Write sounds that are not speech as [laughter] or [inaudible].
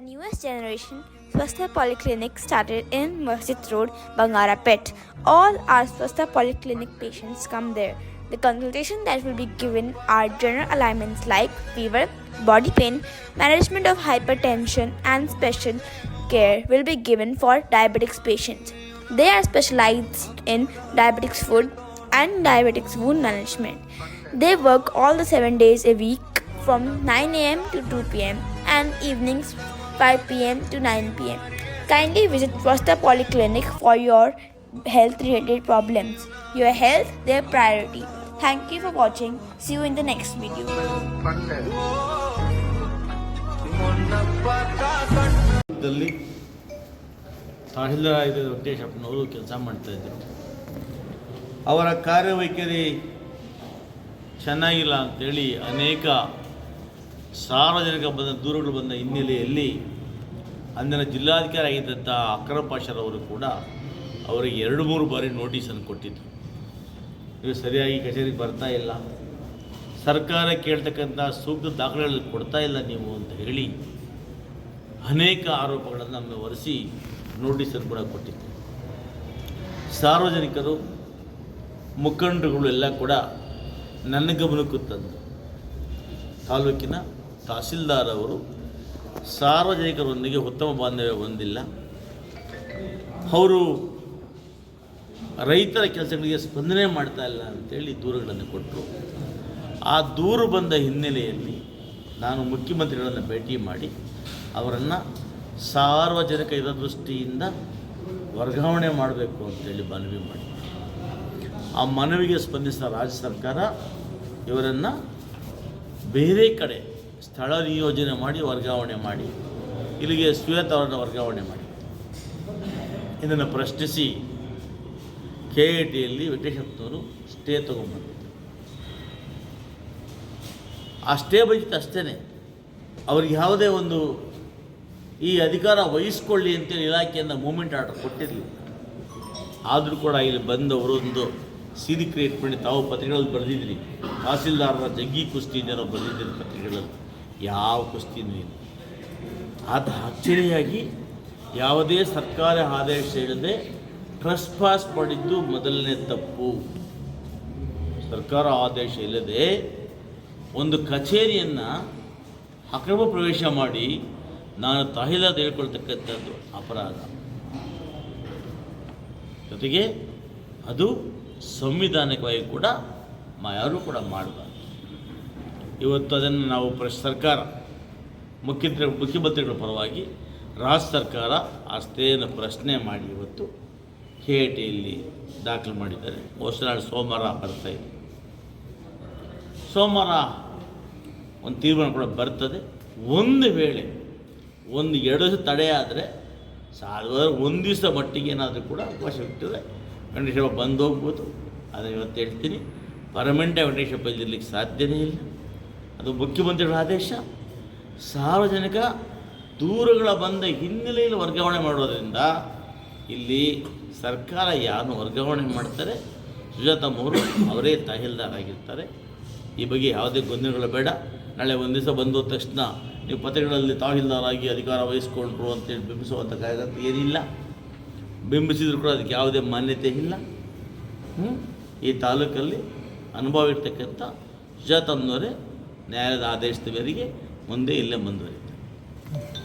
newest generation, Swastha Polyclinic started in Masjid Road, Bangarapet. All our Swastha Polyclinic patients come there. The consultation that will be given are general ailments like fever, body pain, management of hypertension, and special care will be given for diabetics patients. They are specialized in diabetics food and diabetics wound management. They work all the seven days a week from 9 am to 2 pm and evenings 5 pm to 9 pm. Kindly visit Swastha Polyclinic for your health related problems. Your health, their priority. Thank you for watching. See you in the next video. ಕೆಲಸ ಅವರ ಕಾರ್ಯವೈಖರಿ ಚೆನ್ನಾಗಿಲ್ಲ ಅಂತೇಳಿ ಅನೇಕ ಸಾರ್ವಜನಿಕ ಬಂದ ದೂರುಗಳು ಬಂದ ಹಿನ್ನೆಲೆಯಲ್ಲಿ ಅಂದಿನ ಜಿಲ್ಲಾಧಿಕಾರಿ ಆಗಿದ್ದಂಥ ಅಕ್ರಮ್ ಪಾಷರವರು ಕೂಡ ಅವರಿಗೆ ಎರಡು ಮೂರು ಬಾರಿ ನೋಟಿಸನ್ನು ಕೊಟ್ಟಿದ್ದರು ನೀವು ಸರಿಯಾಗಿ ಕಚೇರಿಗೆ ಬರ್ತಾ ಇಲ್ಲ. ಸರ್ಕಾರ ಕೇಳ್ತಕ್ಕಂಥ ಸೂಕ್ತ ದಾಖಲೆಗಳು ಕೊಡ್ತಾ ಇಲ್ಲ ನೀವು ಅಂತ ಹೇಳಿ ಅನೇಕ ಆರೋಪಗಳನ್ನು ನಮಗೆ ಹೊರಿಸಿ ನೋಟಿಸನ್ನು ಕೂಡ ಕೊಟ್ಟಿದ್ದರು ಸಾರ್ವಜನಿಕರು, ಮುಖಂಡರುಗಳು ಎಲ್ಲ ಕೂಡ ನನ್ನ ಗಮನಕ್ಕೂ ತಂದು, ತಾಲೂಕಿನ ತಹಸೀಲ್ದಾರ್ ಅವರು ಸಾರ್ವಜನಿಕರೊಂದಿಗೆ ಉತ್ತಮ ಬಾಂಧವ್ಯ ಹೊಂದಿಲ್ಲ. ಅವರು ರೈತರ ಕೆಲಸಗಳಿಗೆ ಸ್ಪಂದನೆ ಮಾಡ್ತಾ ಇಲ್ಲ ಅಂತೇಳಿ ದೂರುಗಳನ್ನು ಕೊಟ್ಟರು. ಆ ದೂರು ಬಂದ ಹಿನ್ನೆಲೆಯಲ್ಲಿ ನಾನು ಮುಖ್ಯಮಂತ್ರಿಗಳನ್ನು ಭೇಟಿ ಮಾಡಿ ಅವರನ್ನು ಸಾರ್ವಜನಿಕ ಹಿತದೃಷ್ಟಿಯಿಂದ ವರ್ಗಾವಣೆ ಮಾಡಬೇಕು ಅಂತೇಳಿ ಮನವಿ ಮಾಡಿ. ಆ ಮನವಿಗೆ ಸ್ಪಂದಿಸಿದ ರಾಜ್ಯ ಸರ್ಕಾರ ಇವರನ್ನು ಬೇರೆ ಕಡೆ ಸ್ಥಳ ನಿಯೋಜನೆ ಮಾಡಿ, ವರ್ಗಾವಣೆ ಮಾಡಿ. ಇಲ್ಲಿಗೆ ಶ್ವೇತ ಅವರನ್ನು ವರ್ಗಾವಣೆ ಮಾಡಿ. ಇದನ್ನು ಪ್ರಶ್ನಿಸಿ ಕೆ ಎ ಟಿಯಲ್ಲಿ ವೆಂಕಟೇಶಪ್ಪನವರು ಸ್ಟೇ ತಗೊಂಡ್ಬಂದಿದ್ದರು ಆ ಸ್ಟೇ ಬಂದಿತ್ತು ಅಷ್ಟೇ ಅವ್ರಿಗೆ ಯಾವುದೇ ಒಂದು ಈ ಅಧಿಕಾರ ವಹಿಸ್ಕೊಳ್ಳಿ ಅಂತೇಳಿ ಇಲಾಖೆಯಿಂದ ಮೂಮೆಂಟ್ ಆರ್ಡರ್ ಕೊಟ್ಟಿರಲಿಲ್ಲ. ಆದರೂ ಕೂಡ ಇಲ್ಲಿ ಬಂದವರು ಒಂದು ಸೀದಿ ಕ್ರಿಯೇಟ್ ಮಾಡಿ ತಾವು ಪತ್ರಿಕೆಗಳಲ್ಲಿ ಬರೆದಿದ್ರಿ. ತಹಸೀಲ್ದಾರರ ಜಗ್ಗಿ ಕುಸ್ತಿ ಜನ ಬರೆದಿದ್ದೀರಿ ಪತ್ರಿಕೆಗಳಲ್ಲಿ. ಯಾವ ಕುಸ್ತಿನೂ ಇಲ್ಲ. ಆತ ಅಚ್ಚರಿಯಾಗಿ ಯಾವುದೇ ಸರ್ಕಾರ ಆದೇಶ ಇಲ್ಲದೆ ಟ್ರಸ್ಟ್ ಪಾಸ್ ಮಾಡಿದ್ದು ಮೊದಲನೇ ತಪ್ಪು. ಸರ್ಕಾರ ಆದೇಶ ಇಲ್ಲದೆ ಒಂದು ಕಚೇರಿಯನ್ನು ಅಕ್ರಮ ಪ್ರವೇಶ ಮಾಡಿ ನಾನು ತಹಿಲಾದ ಹೇಳ್ಕೊಳ್ತಕ್ಕಂಥದ್ದು ಅಪರಾಧ. ಜೊತೆಗೆ ಅದು ಸಂವಿಧಾನಿಕವಾಗಿ ಕೂಡ ಯಾರೂ ಕೂಡ ಮಾಡಬಾರ್ದು. ಇವತ್ತು ಅದನ್ನು ನಾವು ಪ್ರ ಸರ್ಕಾರ ಮುಖ್ಯಮಂತ್ರಿ ಮುಖ್ಯಮಂತ್ರಿಗಳ ಪರವಾಗಿ ರಾಜ್ಯ ಸರ್ಕಾರ ಸ್ಟೇಯನ್ನು ಪ್ರಶ್ನೆ ಮಾಡಿ ಇವತ್ತು ಕೆ ಟಿಯಲ್ಲಿ ದಾಖಲು ಮಾಡಿದ್ದಾರೆ. ನಾಳೆ ಸೋಮವಾರ ಬರ್ತಾ ಇದೆ. ಸೋಮವಾರ ಒಂದು ತೀರ್ಮಾನ ಕೂಡ ಬರ್ತದೆ. ಒಂದು ವೇಳೆ ಒಂದು ಎರಡು ದಿವಸ ತಡೆ ಸಾಧಾರಣ ಒಂದು ದಿವಸ ಮಟ್ಟಿಗೆ ಏನಾದರೂ ಕೂಡ ಅವಕಾಶ ಇರ್ತದೆ ವೆಂಕಟೇಶ್ವರ ಬಂದು ಹೋಗ್ಬೋದು. ಅದನ್ನು ಇವತ್ತು ಹೇಳ್ತೀನಿ. ಪರ್ಮನೆಂಟಾಗಿ ವೆಂಕಟೇಶ್ವರ ಬಂದಿರಲಿಕ್ಕೆ ಸಾಧ್ಯವೇ ಇಲ್ಲ. ಅದು ಮುಖ್ಯಮಂತ್ರಿಗಳ ಆದೇಶ. ಸಾರ್ವಜನಿಕ ದೂರುಗಳ ಬಂದ ಹಿನ್ನೆಲೆಯಲ್ಲಿ ವರ್ಗಾವಣೆ ಮಾಡೋದರಿಂದ ಇಲ್ಲಿ ಸರ್ಕಾರ ಯಾರನ್ನು ವರ್ಗಾವಣೆ ಮಾಡ್ತಾರೆ ಸುಜಾತಮ್ಮವರು [coughs] ಅವರೇ ತಹಸೀಲ್ದಾರ್ ಆಗಿರ್ತಾರೆ. ಈ ಬಗ್ಗೆ ಯಾವುದೇ ಗೊಂದಲಗಳು ಬೇಡ. ನಾಳೆ ಒಂದು ದಿವಸ ಬಂದ ತಕ್ಷಣ ನೀವು ಪತ್ರಿಕೆಗಳಲ್ಲಿ ತಹಸೀಲ್ದಾರಾಗಿ ಅಧಿಕಾರ ವಹಿಸ್ಕೊಂಡ್ರು ಅಂತೇಳಿ ಬಿಂಬಿಸುವಂಥ ಕಾಗದ ಏನಿಲ್ಲ. ಬಿಂಬಿಸಿದ್ರು ಕೂಡ ಅದಕ್ಕೆ ಯಾವುದೇ ಮಾನ್ಯತೆ ಇಲ್ಲ. ಈ ತಾಲೂಕಲ್ಲಿ ಅನುಭವ ಇರ್ತಕ್ಕಂಥ ಸುಜಾತಮ್ಮನವರೇ ನ್ಯಾಯಾಲಯದ ಆದೇಶದ ಮುಂದೆ ಇಲ್ಲೇ ಮುಂದುವರಿತಾರೆ